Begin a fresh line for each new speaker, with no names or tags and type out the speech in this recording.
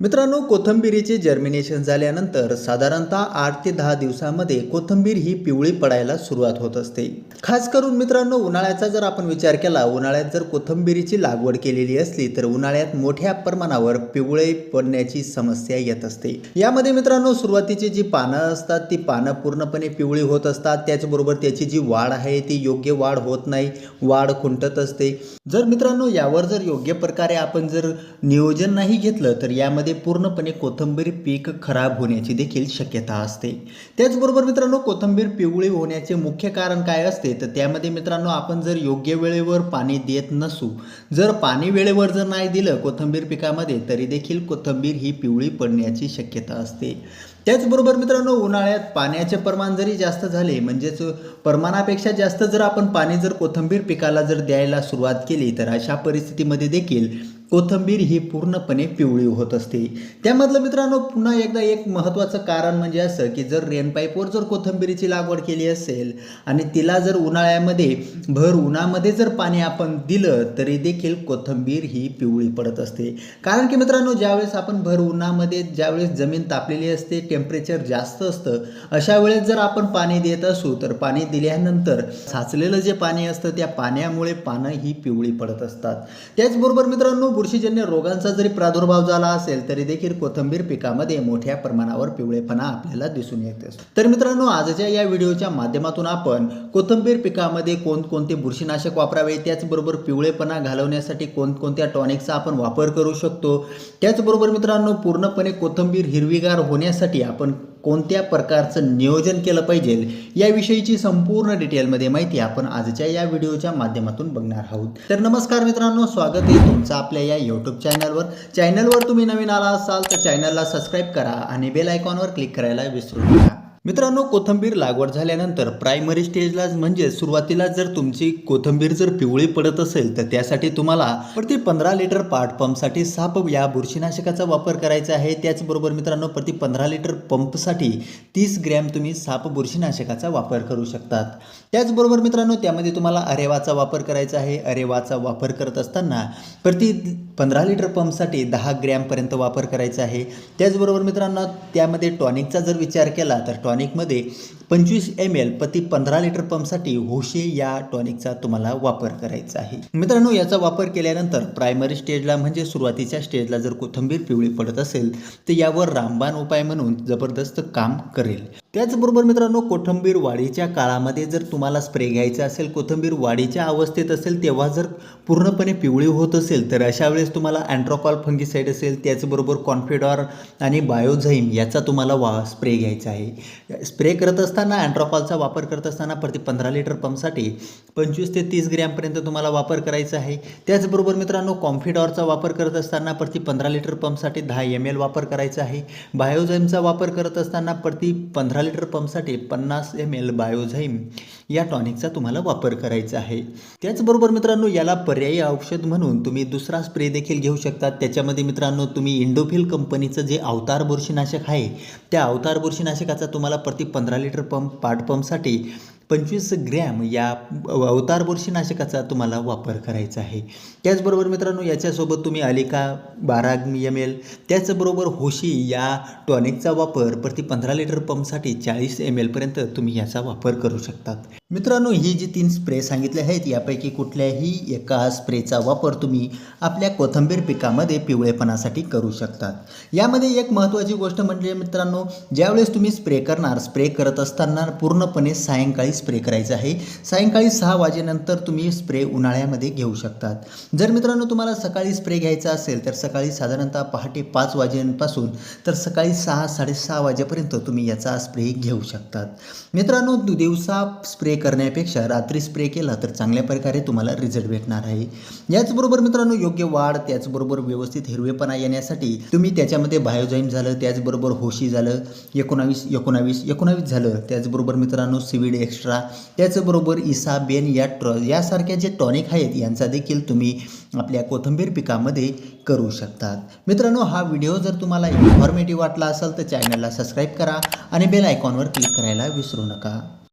मित्रांनो कोथंबिरीचे जर्मिनेशन झाल्यानंतर साधारणतः आठ ते दहा दिवसामध्ये कोथंबीर ही पिवळी पडायला सुरुवात होत असते. खास करून मित्रांनो उन्हाळ्याचा जर आपण विचार केला उन्हाळ्यात जर कोथंबिरीची लागवड केलेली असली तर उन्हाळ्यात मोठ्या प्रमाणावर पिवळे पडण्याची समस्या येत असते. यामध्ये मित्रांनो सुरुवातीची जी पानं असतात ती पानं पूर्णपणे पिवळी होत असतात. त्याचबरोबर त्याची जी वाढ आहे ती योग्य वाढ होत नाही वाढ खुंटत असते. जर मित्रांनो यावर जर योग्य प्रकारे आपण जर नियोजन नाही घेतलं तर यामध्ये पूर्णपणे कोथंबीर पीक खराब होण्याची देखील शक्यता असते. त्याचबरोबर मित्रांनो कोथंबीर पिवळी होण्याचे मुख्य कारण काय असते? तर त्यामध्ये मित्रांनो आपण जर योग्य वेळेवर पाणी देत नसू जर पाणी वेळेवर जर नाही दिलं कोथंबीर पिकामध्ये तरी देखील कोथंबीर ही पिवळी पडण्याची शक्यता असते. त्याचबरोबर मित्रांनो उन्हाळ्यात पाण्याचे प्रमाण जरी जास्त झाले म्हणजेच प्रमाणापेक्षा जास्त जर आपण पाणी जर कोथंबीर पिकाला जर द्यायला सुरुवात केली तर अशा परिस्थितीमध्ये देखील कोथंबीर ही पूर्णपणे पिवळी होत असते. त्यामधलं मित्रांनो पुन्हा एकदा एक महत्त्वाचं कारण म्हणजे असं की जर रेनपाईपवर जर कोथंबिरीची लागवड केली असेल आणि तिला जर उन्हाळ्यामध्ये भर उन्हामध्ये जर पाणी आपण दिलं तरी देखील कोथंबीर ही पिवळी पडत असते. कारण की मित्रांनो ज्यावेळेस आपण भर उन्हामध्ये ज्यावेळेस जमीन तापलेली असते टेम्परेचर जास्त असतं अशा वेळेस जर आपण पाणी देत असू तर पाणी दिल्यानंतर साचलेलं जे पाणी असतं त्या पाण्यामुळे पानं ही पिवळी पडत असतात. त्याचबरोबर मित्रांनो बुरशीजन्य रोगांचा जरी प्रादुर्भाव झाला असेल तरी देखील कोथंबीर पिकामध्ये मोठ्या प्रमाणावर पिवळेपणा आपल्याला दिसून येत असतो. तर मित्रांनो आजच्या या व्हिडिओच्या माध्यमातून आपण कोथंबीर पिकामध्ये कोणकोणते बुरशीनाशक वापरावे त्याचबरोबर पिवळेपणा घालवण्यासाठी कोणकोणत्या टॉनिकचा आपण वापर करू शकतो? त्याचबरोबर मित्रांनो पूर्णपणे कोथंबीर हिरवीगार होण्यासाठी आपण कोणत्या प्रकारचं नियोजन केलं पाहिजे याविषयीची संपूर्ण डिटेलमध्ये माहिती आपण आजच्या या व्हिडिओच्या माध्यमातून बघणार आहोत. तर नमस्कार मित्रांनो स्वागत आहे तुमचं आपल्या या यूट्यूब चॅनलवर चॅनलवर तुम्ही नवीन आला असाल तर चॅनलला सबस्क्राईब करा आणि बेल आयकॉनवर क्लिक करायला विसरू नका. मित्रांनो कोथंबीर लागवड झाल्यानंतर प्रायमरी स्टेजला म्हणजे सुरुवातीला जर तुमची कोथंबीर जर पिवळी पडत असेल तर त्यासाठी तुम्हाला प्रति पंधरा लिटर पाट पंपसाठी साप या बुरशीनाशकाचा वापर करायचा आहे. त्याचबरोबर मित्रांनो प्रति पंधरा लिटर पंपसाठी तीस ग्रॅम तुम्ही साप बुरशीनाशकाचा वापर करू शकतात. त्याचबरोबर मित्रांनो त्यामध्ये तुम्हाला अरेवाचा वापर करायचा आहे. अरेवाचा वापर करत असताना प्रति पंधरा लिटर पंपसाठी दहा ग्रॅमपर्यंत वापर करायचा आहे. त्याचबरोबर मित्रांनो त्यामध्ये टॉनिकचा जर विचार केला तर टॉनिकमध्ये पंचवीस एम एल प्रति पंधरा लिटर पंपसाठी होशे या टॉनिकचा तुम्हाला वापर करायचा आहे. मित्रांनो याचा वापर केल्यानंतर प्रायमरी स्टेजला म्हणजे सुरुवातीच्या स्टेजला जर कोथंबीर पिवळी पडत असेल तर यावर रामबाण उपाय म्हणून जबरदस्त काम करेल. त्याचबरोबर मित्रांनो कोथंबीर वाढीच्या काळामध्ये जर तुम्हाला स्प्रे घ्यायचा असेल कोथंबीर वाढीच्या अवस्थेत असेल तेव्हा जर पूर्णपणे पिवळी होत असेल तर अशा वेळेस तुम्हाला अँट्रोकॉल फंगिसाईड असेल त्याचबरोबर कॉन्फिडॉर आणि बायोझाईम याचा तुम्हाला वा स्प्रे घ्यायचा आहे. स्प्रे करत असताना अँट्रोकॉलचा वापर करत असताना प्रति पंधरा लिटर पंपसाठी पंचवीस ते तीस ग्रॅमपर्यंत तुम्हाला वापर करायचा आहे. त्याचबरोबर मित्रांनो कॉन्फिडॉरचा वापर करत असताना प्रति पंधरा लिटर पंपसाठी दहा एम एल वापर करायचा आहे. बायोझाईमचा वापर करत असताना प्रति पंधरा लिटर पंपसाठी पन्नास एम एल बायोझाईम या टॉनिकचा तुम्हाला वापर करायचा आहे. त्याचबरोबर मित्रांनो याला पर्यायी औषध म्हणून तुम्ही दुसरा स्प्रे देखील घेऊ शकतात. त्याच्यामध्ये मित्रांनो तुम्ही इंडोफिल कंपनीचं जे अवतार बुरशीनाशक आहे त्या अवतार बुरशीनाशकाचा तुम्हाला प्रति पंधरा लिटर पंप पाट पंपसाठी पंचवीस ग्रॅम या अवतार बुरशीनाशकाचा तुम्हाला वापर करायचा आहे. त्याचबरोबर मित्रांनो याच्यासोबत तुम्ही अलिका बारा एम एल त्याचबरोबर होशी या टॉनिकचा वापर प्रति पंधरा लिटर पंपसाठी चाळीस एम एलपर्यंत तुम्ही याचा वापर करू शकतात. मित्रांनो ही जी तीन स्प्रे सांगितले आहेत यापैकी कुठल्याही एका स्प्रेचा वापर तुम्ही आपल्या कोथंबीर पिकामध्ये पिवळेपणासाठी करू शकतात. यामध्ये एक महत्त्वाची गोष्ट म्हणजे मित्रांनो ज्यावेळेस तुम्ही स्प्रे करणार स्प्रे करत असताना पूर्णपणे सायंकाळी स्प्रे करायचं आहे. सायंकाळी सहा वाजेनंतर तुम्ही स्प्रे उन्हाळ्यामध्ये घेऊ शकतात. जर मित्रांनो तुम्हाला सकाळी स्प्रे घ्यायचा असेल तर सकाळी साधारणतः पहाटे पाच वाजेपासून तर सकाळी सहा साडेसहा वाजेपर्यंत तुम्ही याचा स्प्रे घेऊ शकतात. मित्रांनो दिवसा स्प्रे करण्यापेक्षा रात्री स्प्रे केला तर चांगल्या प्रकारे तुम्हाला रिझल्ट भेटणार आहे. याचबरोबर मित्रांनो योग्य वाढ त्याचबरोबर व्यवस्थित हिरवेपणा येण्यासाठी तुम्ही त्याच्यामध्ये बायोजाईम झालं त्याचबरोबर होशी झालं एकोणावीस एकोणावीस एकोणावीस झालं त्याचबरोबर मित्रांनो सिविड एक्स्ट्रा त्याचबरोबर इसा बेन या ट्र यासारख्या जे टॉनिक आहेत यांचा देखील तुम्ही आपल्या कोथंबीर पिकामध्ये करू शकतात. मित्रांनो हा व्हिडिओ जर तुम्हाला इन्फॉर्मेटिव्ह वाटला असेल तर चॅनलला सबस्क्राईब करा आणि बेल आयकॉनवर क्लिक करायला विसरू नका.